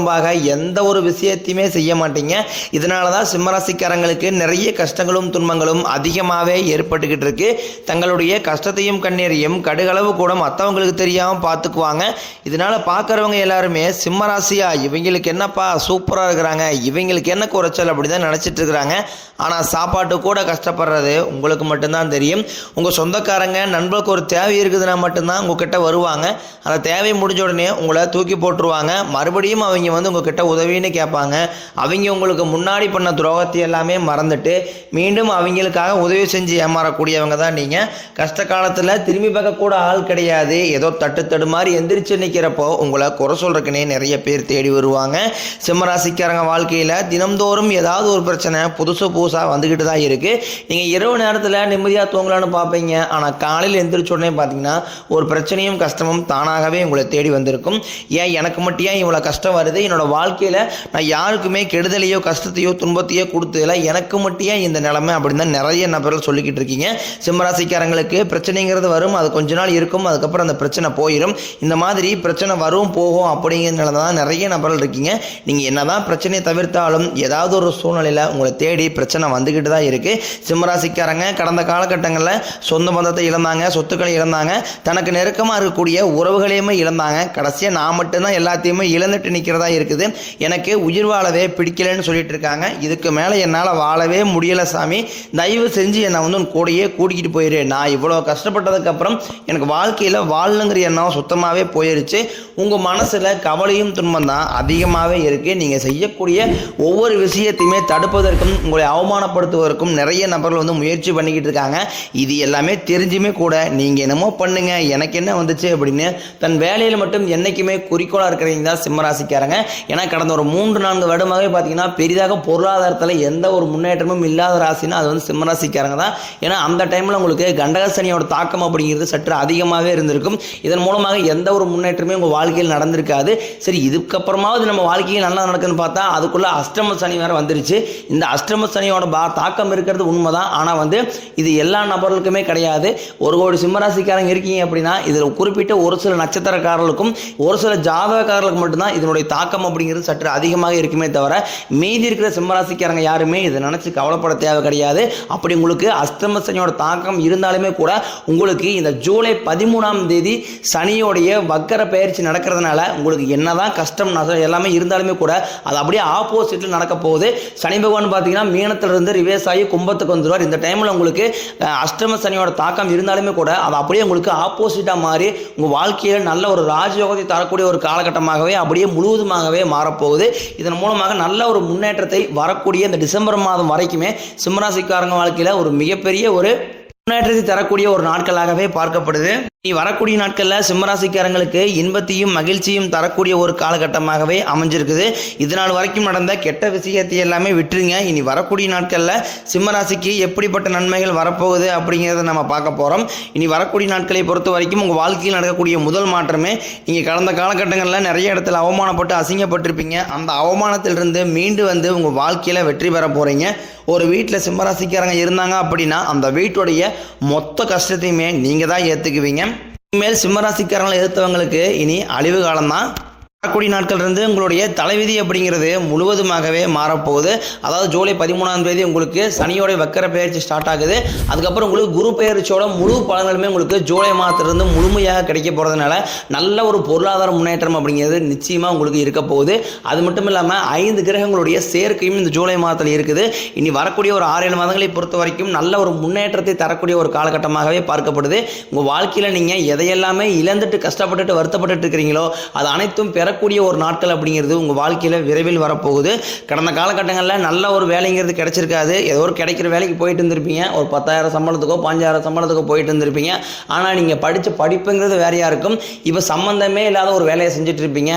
புறம்பாக எந்த ஒரு விஷயத்தையுமே செய்ய மாட்டீங்க. இதனால தான் சிம்மராசிக்காரங்களுக்கு நிறைய கஷ்டங்களும் துன்பங்களும் அதிகமாகவே ஏற்பட்டுக்கிட்டு இருக்கு தங்களுடைய கஷ்டத்தையும் கண்ணீரையும் கடுகளவு கூட மற்றவங்களுக்கு தெரியாமல் பார்த்துக்குவாங்க. இதனால பார்க்குறவங்க எல்லாருமே சிம்மராசியா இவங்களுக்கு என்னப்பா சூப்பராக இருக்கிறாங்க இவங்களுக்கு என்ன குறைச்சல் அப்படி தான் நினச்சிட்டு இருக்கிறாங்க ஆனால் சாப்பாட்டு கூட கஷ்டப்படுறது உங்களுக்கு மட்டும்தான் தெரியும். உங்கள் சொந்தக்காரங்க நண்பர்களுக்கு ஒரு தேவை இருக்குதுன்னா மட்டும்தான் உங்ககிட்ட வருவாங்க. அந்த தேவை முடிஞ்ச உடனே உங்களை தூக்கி போட்டுருவாங்க. மறுபடியும் அவங்க வந்து உங்ககிட்ட உதவின்னு கேட்பாங்க. அவங்க உங்களுக்கு முன்னாடி பண்ண துரோகத்தை எல்லாமே மறந்துட்டு மீண்டும் அவங்களுக்காக உதவி செஞ்சு ஏமாறக்கூடியவங்க தான் நீங்கள் கஷ்ட காலத்தில் திரும்பி பார்க்கக்கூட ஆள் கிடையாது. ஏதோ தட்டு தடு மாதிரி எந்திரிச்சு நிற்கிறப்போ உங்களை குறை சொல்கிறக்குன்னே நிறைய பேர் தேடி வருவாங்க. சிம்மராசிக்காரங்க வாழ்க்கையில் தினம்தோறும் ஏதாவது ஒரு பிரச்சனை புதுசு புதுசாக வந்துக்கிட்டு தான் இருக்குது நீங்கள் இரவு நேரத்தில் நிம்மதியாக தூங்கலான்னு பார்ப்பீங்க. ஆனால் காலையில் எந்திரிச்ச உடனே பார்த்தீங்கன்னா ஒரு பிரச்சனையும் கஷ்டமும் தானாகவே உங்களை தேடி வந்திருக்கும். ஏன் எனக்கு மட்டும் ஏன் இவ்வளோ கஷ்டம் வருது? என்னோட வாழ்க்கையில் நான் யாருக்குமே கெடுதலையோ கஷ்டத்தையோ துன்பத்தையோ கொடுத்ததில்ல. எனக்கு மட்டும் ஏன் இந்த நிலைமை அப்படின்னு தான் நிறைய நபர்கள் சொல்லிக்கிட்டு இருக்கீங்க. சிம்மராசிக்காரங்களுக்கு பிரச்சனைங்கிறது வரும். அது கொஞ்ச நாள் இருக்கும். அதுக்கப்புறம் அந்த பிரச்சனை போயிடும் இந்த மாதிரி பிரச்சனை வரும் போகும் அப்படிங்கிறதுனால தான் நிறைய நபர்கள் இருக்கீங்க. நீங்கள் என்னதான் பிரச்சனையை தவிர்த்தாலும் ஏதாவது ஒரு சூழ்நிலையில் உங்களை தேடி பிரச்சனை வந்துக்கிட்டு தான் இருக்குது சிம்மராசிக்காரங்க கடந்த காலகட்டங்களில் சொந்த பந்தத்தை இழந்தாங்க சொத்துக்களை இழந்தாங்க. தனக்கு நெருக்கமாக இருக்கக்கூடிய உறவுகளையுமே இழந்தாங்க. கடைசியாக நான் மட்டும்தான் எல்லாத்தையுமே இழந்துட்டு நிற்கிறதா இருக்குது. எனக்கு உயிர் வாழவே பிடிக்கலன்னு சொல்லிட்டு இருக்காங்க. இதுக்கு மேலே என்னால் வாழவே முடியலை சாமி. தயவு செஞ்சு என்னை வந்து உன் கூடயே கூட்டிகிட்டு போயிரு. நான் இவ்வளோ கஷ்டப்பட்டதுக்கப்புறம் எனக்கு வாழ்க்கையில் வாழணுங்கிற எண்ணம் சுத்தமாகவே போயிருச்சு. உங்கள் மனசில் கவலையும் துன்பம் தான் அதிகமாகவே இருக்குது நீங்கள் செய்யக்கூடிய ஒவ்வொரு விஷயத்தையுமே தடுப்பதற்கும் உங்களை அவமானப்படுத்துவதற்கும் நிறைய நபர்கள் வந்து முயற்சி பண்ணிக்கிட்டு இருக்காங்க. இது எல்லாமே தெரிஞ்சுமே கூட நீங்கள் என்னமோ பண்ணுங்கள் எனக்கு என்ன வந்துச்சு அப்படின்னு தன் வேலையில் மட்டும் என்றைக்குமே குறிக்கோளாக இருக்கிறவங்க தான் சிம்மராசிக்காரங்க ஏன்னா கடந்த ஒரு மூன்று நான்கு வருடமாகவே பார்த்தீங்கன்னா பெரிதாக பொருளாதாரத்தில் எந்த ஒரு முன்னேற்றமும் இல்லாத ராசினா அது வந்து சிம்மராசிக்காரங்க தான். ஏன்னா அந்த டைமில் உங்களுக்கு கண்டக சனியோட தாக்கம் அப்படிங்கிறது சற்று அதிகமாகவே இருந்திருக்கும். இதன் மூலமாக எந்த ஒரு முன்னேற்றமே உங்கள் வாழ்க்கையில் நடந்திருக்காது. சரி இதுக்கப்புறமாவது நம்ம வாழ்க்கையில் நல்லா நடக்குதுன்னு பார்த்தா அதுக்குள்ளே அஷ்டம சனி வேறு வந்துருச்சு. இந்த அஷ்டம சனியோட பா தாக்கம் இருக்கிறது உண்மை தான் ஆனால் வந்து இது எல்லா நபர்களுக்குமே கிடையாது. ஒரு கோடி சிம்மராசிக்காரங்க இருக்கீங்க அப்படின்னா இதில் குறிப்பிட்ட ஒரு சில நட்சத்திரக்காரர்களுக்கும் ஒரு சில ஜாதகக்காரர்களுக்கு மட்டும்தான் இதனுடைய தாக்கம் தாக்கம் அப்படிங்கிறது சற்று அதிகமாக இருக்குமே தவிர மீதி இருக்கிற சிம்மராசிக்காரங்க யாருமே இதை நினச்சி கவலைப்பட தேவை கிடையாது. அப்படி உங்களுக்கு அஷ்டம சனியோட தாக்கம் இருந்தாலுமே கூட உங்களுக்கு இந்த ஜூலை பதிமூணாம் தேதி சனியோடைய வக்கர பயிற்சி நடக்கிறதுனால உங்களுக்கு என்னதான் கஷ்டம் நஷ்டம் எல்லாமே இருந்தாலுமே கூட அது அப்படியே ஆப்போசிட்டில் நடக்க போகுது. சனி பகவான் பார்த்தீங்கன்னா மீனத்திலிருந்து ரிவேஸ் ஆகி கும்பத்துக்கு வந்துடுவார் இந்த டைமில் உங்களுக்கு அஷ்டம சனியோட தாக்கம் இருந்தாலுமே கூட அது அப்படியே உங்களுக்கு ஆப்போசிட்டாக மாறி உங்கள் வாழ்க்கையில் நல்ல ஒரு ராஜயோகத்தை தரக்கூடிய ஒரு காலகட்டமாகவே அப்படியே முழுவதுமாகவே மாறப்போகுது. இதன் மூலமாக நல்ல ஒரு முன்னேற்றத்தை வரக்கூடிய இந்த டிசம்பர் மாதம் வரைக்குமே சிம்மராசிக்காரங்க வாழ்க்கையில் ஒரு மிகப்பெரிய ஒரு முன்னேற்றத்தை தரக்கூடிய ஒரு நாட்களாகவே பார்க்கப்படுது. இனி வரக்கூடிய நாட்களில் சிம்மராசிக்காரங்களுக்கு இன்பத்தையும் மகிழ்ச்சியும் தரக்கூடிய ஒரு காலகட்டமாகவே அமைஞ்சிருக்குது. இது நாள் வரைக்கும் நடந்த கெட்ட விஷயத்தை எல்லாமே விட்டுருங்க. இனி வரக்கூடிய நாட்களில் சிம்மராசிக்கு எப்படிப்பட்ட நன்மைகள் வரப்போகுது அப்படிங்கிறத நம்ம பார்க்க போகிறோம் இனி வரக்கூடிய நாட்களை பொறுத்த வரைக்கும் உங்கள் வாழ்க்கையில் நடக்கக்கூடிய முதல் மாற்றமே நீங்கள் கடந்த காலகட்டங்களில் நிறைய இடத்துல அவமானப்பட்டு அசிங்கப்பட்டிருப்பீங்க. அந்த அவமானத்திலிருந்து மீண்டு வந்து உங்கள் வாழ்க்கையில் வெற்றி பெற போகிறீங்க ஒரு வீட்டில் சிம்மராசிக்காரங்க இருந்தாங்க அப்படின்னா அந்த வீட்டுடைய மொத்த கஷ்டத்தையுமே நீங்கள் தான் ஏற்றுக்குவீங்க இனிமேல் சிம்மராசிக்காரங்களை எதிர்த்தவங்களுக்கு இனி அழிவு காலம்தான். வரக்கூடிய நாட்கள் இருந்து உங்களுடைய தலைவிதி அப்படிங்கிறது முழுவதுமாகவே மாறப்போகுது. அதாவது ஜூலை பதிமூணாம் தேதி உங்களுக்கு சனியோட வக்கர பயிற்சி ஸ்டார்ட் ஆகுது. அதுக்கப்புறம் உங்களுக்கு குரு பயிற்சியோட முழு பலன்களுமே உங்களுக்கு ஜூலை மாதத்திலிருந்து முழுமையாக கிடைக்க போகிறதுனால நல்ல ஒரு பொருளாதார முன்னேற்றம் அப்படிங்கிறது நிச்சயமாக உங்களுக்கு இருக்க போகுது. அது மட்டும் இல்லாமல் ஐந்து கிரகங்களுடைய சேர்க்கையும் இந்த ஜூலை மாதத்தில் இருக்குது. இனி வரக்கூடிய ஒரு ஆறு ஏழு மாதங்களை பொறுத்த வரைக்கும் நல்ல ஒரு முன்னேற்றத்தை தரக்கூடிய ஒரு காலகட்டமாகவே பார்க்கப்படுது. உங்கள் வாழ்க்கையில் நீங்கள் எதையெல்லாமே இழந்துட்டு கஷ்டப்பட்டுட்டு வருத்தப்பட்டுட்டு இருக்கிறீங்களோ அது அனைத்தும் பெற வரக்கூடிய ஒரு நாட்கள் அப்படிங்கிறது உங்கள் வாழ்க்கையில் விரைவில் வரப்போகுது. கடந்த காலகட்டங்களில் நல்ல ஒரு வேலைங்கிறது கிடைச்சிருக்காது. ஏதோ ஒரு கிடைக்கிற வேலைக்கு போயிட்டு இருந்திருப்பீங்க. ஒரு பத்தாயிரம் சம்பளத்துக்கோ பஞ்சாயிரம் சம்பளத்துக்கோ போயிட்டு இருந்திருப்பீங்க. ஆனால் நீங்கள் படித்த படிப்புங்கிறது வேறையாக இருக்கும். இப்போ சம்மந்தமே இல்லாத ஒரு வேலையை செஞ்சுட்டு இருப்பீங்க.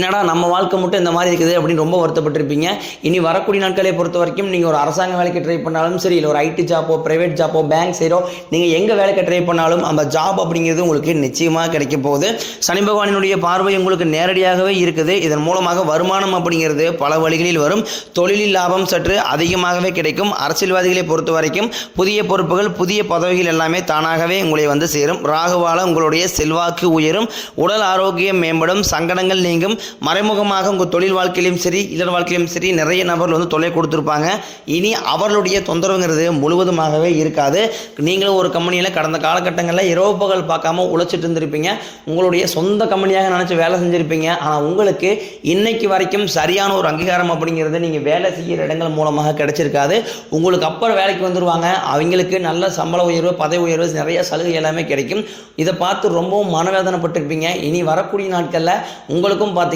என்னடா நம்ம வாழ்க்கை மட்டும் இந்த மாதிரி இருக்குது அப்படின்னு ரொம்ப வருத்தப்பட்டிருப்பீங்க. இனி வரக்கூடிய நாட்களை பொறுத்த வரைக்கும் நீங்கள் ஒரு அரசாங்க வேலைக்கு ட்ரை பண்ணாலும் சரி இல்லை ஒரு ஐடி ஜாப்போ ப்ரைவேட் ஜாப்போ பேங்க் சைடோ நீங்கள் எங்கே வேலைக்கு ட்ரை பண்ணாலும் அந்த ஜாப் அப்படிங்கிறது உங்களுக்கு நிச்சயமாக கிடைக்க போகுது. சனி பகவானினுடைய பார்வை உங்களுக்கு நேரடியாகவே இருக்குது. இதன் மூலமாக வருமானம் அப்படிங்கிறது பல வழிகளில் வரும். தொழிலில் லாபம் சற்று அதிகமாகவே கிடைக்கும். அரசியல்வாதிகளை பொறுத்த வரைக்கும் புதிய பொறுப்புகள் புதிய பதவிகள் எல்லாமே தானாகவே உங்களை வந்து சேரும். ராகுவால உங்களுடைய செல்வாக்கு உயரும். உடல் ஆரோக்கியம் மேம்படும். சங்கடங்கள் நீங்கும். மறைமுகமாக உங்கள் தொழில் வாழ்க்கையிலும் சரி இல்லற வாழ்க்கையிலும் சரி நிறைய நபர்கள் வந்து தொல்லை கொடுத்துருப்பாங்க. இனி அவர்களுடைய தொந்தரவுங்கிறது முழுவதுமாகவே இருக்காது. நீங்களும் ஒரு கம்பெனியில் கடந்த காலகட்டங்களில் இரவு பகல் பார்க்காம உழைச்சிட்டு இருந்திருப்பீங்க. உங்களுடைய சொந்த கம்பெனியாக நினச்சி வேலை செஞ்சுருப்பீங்க. ஆனால் உங்களுக்கு இன்னைக்கு வரைக்கும் சரியான ஒரு அங்கீகாரம் அப்படிங்கிறது நீங்கள் வேலை செய்கிற இடங்கள் மூலமாக கிடைச்சிருக்காது. உங்களுக்கு அப்புறம் வேலைக்கு வந்துடுவாங்க அவங்களுக்கு நல்ல சம்பள உயர்வு பதவி உயர்வு நிறைய சலுகை எல்லாமே கிடைக்கும். இதை பார்த்து ரொம்பவும் மனவேதனைப்பட்டிருப்பீங்க. இனி வரக்கூடிய நாட்களில் உங்களுக்கும் பார்த்து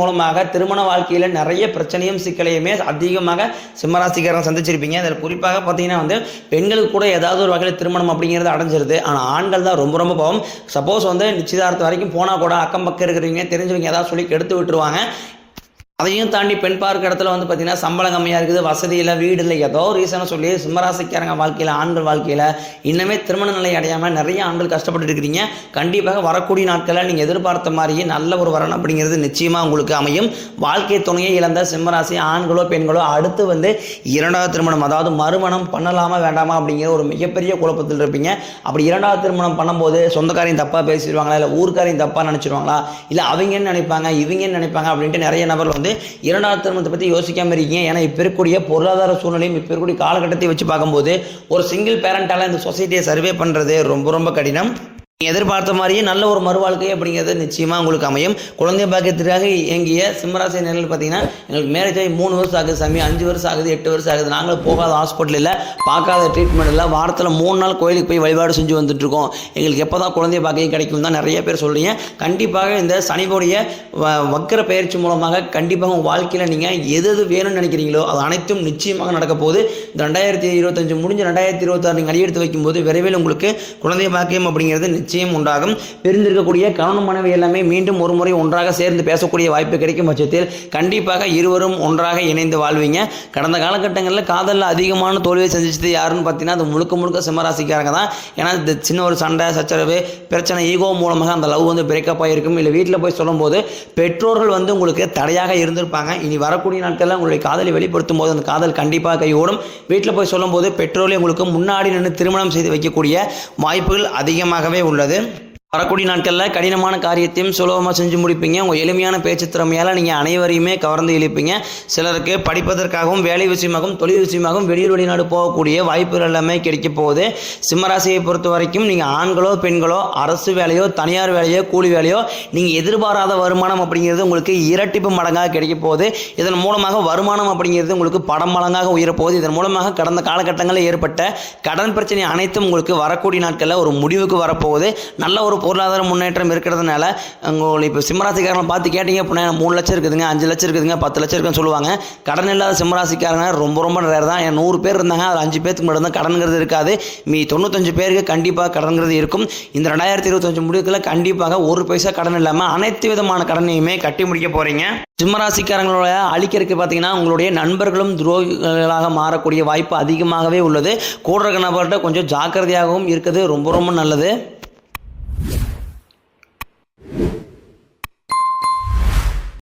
மூலமாக திருமண வாழ்க்கையில் நிறைய பிரச்சனையும் சிக்கலையுமே அதிகமாக சிம்மராசிக்காரன் சந்திச்சிருப்பீங்க. அதில் குறிப்பாக பார்த்தீங்கன்னா வந்து பெண்களுக்கு கூட ஏதாவது ஒரு வகையில் திருமணம் அப்படிங்கிறது அடைஞ்சிருது. ஆனால் ஆண்கள் தான் ரொம்ப ரொம்ப பாவம். சப்போஸ் வந்து நிச்சயதார்த்தம் வரைக்கும் போனால் கூட அக்கம் பக்கம் இருக்கிறவங்க தெரிஞ்சவங்க ஏதாவது சொல்லி கெடுத்து விட்டுருவாங்க. அதையும் தாண்டி பெண் பார்க்க இடத்துல வந்து பார்த்தீங்கன்னா சம்பளம் கம்மியாக இருக்குது வசதி இல்லை வீடு இல்லை. ஏதோ ரீசனை சொல்லி சிம்மராசிக்காரங்க வாழ்க்கையில் ஆண்கள் வாழ்க்கையில் இன்னுமே திருமண நிலை அடையாமல் நிறைய ஆண்கள் கஷ்டப்பட்டு இருக்கிறீங்க. கண்டிப்பாக வரக்கூடிய நாட்களில் நீங்கள் எதிர்பார்த்த மாதிரியே நல்ல ஒரு வரணும் அப்படிங்கிறது நிச்சயமாக உங்களுக்கு அமையும். வாழ்க்கை துணையை இழந்த சிம்மராசி ஆண்களோ பெண்களோ அடுத்து வந்து இரண்டாவது திருமணம் அதாவது மறுமணம் பண்ணலாமா வேண்டாமா அப்படிங்கிற ஒரு மிகப்பெரிய குழப்பத்தில் இருப்பீங்க. அப்படி இரண்டாவது திருமணம் பண்ணும்போது சொந்தக்காரையும் தப்பாக பேசிடுவாங்களா இல்லை ஊர்க்காரையும் தப்பாக நினச்சிடுவாங்களா இல்லை அவங்க என்ன நினைப்பாங்க இவங்க என்ன நினைப்பாங்க அப்படின்ட்டு நிறைய நபர்கள் வந்து இரண்டாவது திருமணத்தை பற்றி யோசிக்காமல் இருக்கீங்க. ஏன்னா இப்போ இருக்கக்கூடிய பொருளாதார சூழ்நிலையும் இப்போ இருக்கக்கூடிய காலகட்டத்தை வச்சு பார்க்கும்போது ஒரு சிங்கிள் பேரண்டால் இந்த சொசைட்டியை சர்வே பண்ணுறது ரொம்ப ரொம்ப கடினம். எதிர்பார்த்த மாதிரியே நல்ல ஒரு மறுவாழ்க்கை அப்படிங்கிறது நிச்சயமாக உங்களுக்கு அமையும். குழந்தை பாக்கியத்திற்காக இயங்கிய சிம்மராசி நிலையில் பார்த்தீங்கன்னா எங்களுக்கு மேரேஜ் ஆகி மூணு வருஷம் ஆகுது சாமி அஞ்சு வருஷம் ஆகுது எட்டு வருஷம் ஆகுது. நாங்களும் போகாத ஹாஸ்பிட்டல் இல்லை பார்க்காத ட்ரீட்மெண்ட் இல்லை. வாரத்தில் மூணு நாள் கோயிலுக்கு போய் வழிபாடு செஞ்சு வந்துட்டுருக்கோம் எங்களுக்கு எப்போ தான் குழந்தை பாக்கியம் கிடைக்கும் தான் நிறைய பேர் சொல்கிறீங்க கண்டிப்பாக இந்த சனிபோடைய வ வக்கர பயிற்சி மூலமாக கண்டிப்பாக உங்கள் வாழ்க்கையில் நீங்கள் எது எது வேணும்னு நினைக்கிறீங்களோ அது அனைத்தும் நிச்சயமாக நடக்க போகுது. இந்த ரெண்டாயிரத்தி இருபத்தஞ்சு முடிஞ்ச ரெண்டாயிரத்தி இருபத்தாறு நீங்கள் அடியெடுத்து வைக்கும்போது விரைவில் உங்களுக்கு குழந்தை பாக்கியம் அப்படிங்கிறது நிச்சயம் உண்டாகும். பிரிந்திருக்கக்கூடிய கணவன் மனைவி எல்லாமே மீண்டும் ஒரு முறை ஒன்றாக சேர்ந்து பேசக்கூடிய வாய்ப்பு கிடைக்கும் பட்சத்தில் கண்டிப்பாக இருவரும் ஒன்றாக இணைந்து வாழ்வீங்க. கடந்த காலகட்டங்களில் காதலில் அதிகமான தோல்வியை சந்திச்சது யாருன்னு பார்த்தீங்கன்னா அது முழுக்க முழுக்க சிம்மராசிக்காரங்க தான். ஏன்னா இந்த சின்ன ஒரு சண்டை சச்சரவு பிரச்சனை ஈகோ மூலமாக அந்த லவ் வந்து பிரேக்கப் ஆகிருக்கும் இல்லை வீட்டில் போய் சொல்லும்போது பெற்றோர்கள் வந்து உங்களுக்கு தடையாக இருந்திருப்பாங்க. இனி வரக்கூடிய நாட்களில் உங்களுடைய காதலை வெளிப்படுத்தும் போது அந்த காதல் கண்டிப்பாக கையோடும் வீட்டில் போய் சொல்லும்போது பெற்றோர்களே உங்களுக்கு முன்னாடி நின்று திருமணம் செய்து வைக்கக்கூடிய வாய்ப்புகள் அதிகமாகவே உள்ளது. உள்ளது வரக்கூடிய நாட்களில் கடினமான காரியத்தையும் சுலபமாக செஞ்சு முடிப்பீங்க. உங்கள் எளிமையான பேச்சு திறமையால் நீங்கள் அனைவரையுமே கவர்ந்து இழுப்பீங்க. சிலருக்கு படிப்பதற்காகவும் வேலை விஷயமாகவும் தொழில் விஷயமாகவும் வெளியூர் வெளிநாடு போகக்கூடிய வாய்ப்புகள் எல்லாமே கிடைக்க போகுது. சிம்மராசியை பொறுத்த வரைக்கும் நீங்கள் ஆண்களோ பெண்களோ அரசு வேலையோ தனியார் வேலையோ கூலி வேலையோ நீங்கள் எதிர்பாராத வருமானம் அப்படிங்கிறது உங்களுக்கு இரட்டிப்பு மடங்காக கிடைக்க போகுது. இதன் மூலமாக வருமானம் அப்படிங்கிறது உங்களுக்கு படம் மடங்காக உயரப்போகுது. இதன் மூலமாக கடந்த காலகட்டங்களில் ஏற்பட்ட கடன் பிரச்சனை அனைத்தும் உங்களுக்கு வரக்கூடிய நாட்களில் ஒரு முடிவுக்கு வரப்போகுது. நல்ல ஒரு பொருளாதார முன்னேற்றம் இருக்கிறதுனால உங்களை இப்போ சிம்மராசிக்காரங்களை பார்த்து கேட்டிங்க அப்படின்னா மூணு லட்சம் இருக்குதுங்க அஞ்சு லட்சம் இருக்குதுங்க பத்து லட்சம் இருக்குன்னு சொல்லுவாங்க. கடன் இல்லாத சிம்மராசிக்காரங்க ரொம்ப ரொம்ப ரேர் தான். என் நூறு பேர் இருந்தாங்க அதில் அஞ்சு பேருக்கு மட்டும் தான் கடன்கிறது இருக்காது. மீ தொண்ணூத்தஞ்சு பேருக்கு கண்டிப்பாக கடன்கிறது இருக்கும். இந்த ரெண்டாயிரத்தி இருபத்தஞ்சு முடிவுக்குள்ள கண்டிப்பாக ஒரு பைசா கடன் இல்லாமல் அனைத்து விதமான கடனையுமே கட்டி முடிக்க போகிறீங்க சிம்மராசிக்காரங்களோட அழிக்கிறதுக்கு பார்த்தீங்கன்னா உங்களுடைய நண்பர்களும் துரோகிகளாக மாறக்கூடிய வாய்ப்பு அதிகமாகவே உள்ளது. கூடுற நபர்கிட்ட கொஞ்சம் ஜாக்கிரதையாகவும் இருக்குது ரொம்ப ரொம்ப நல்லது.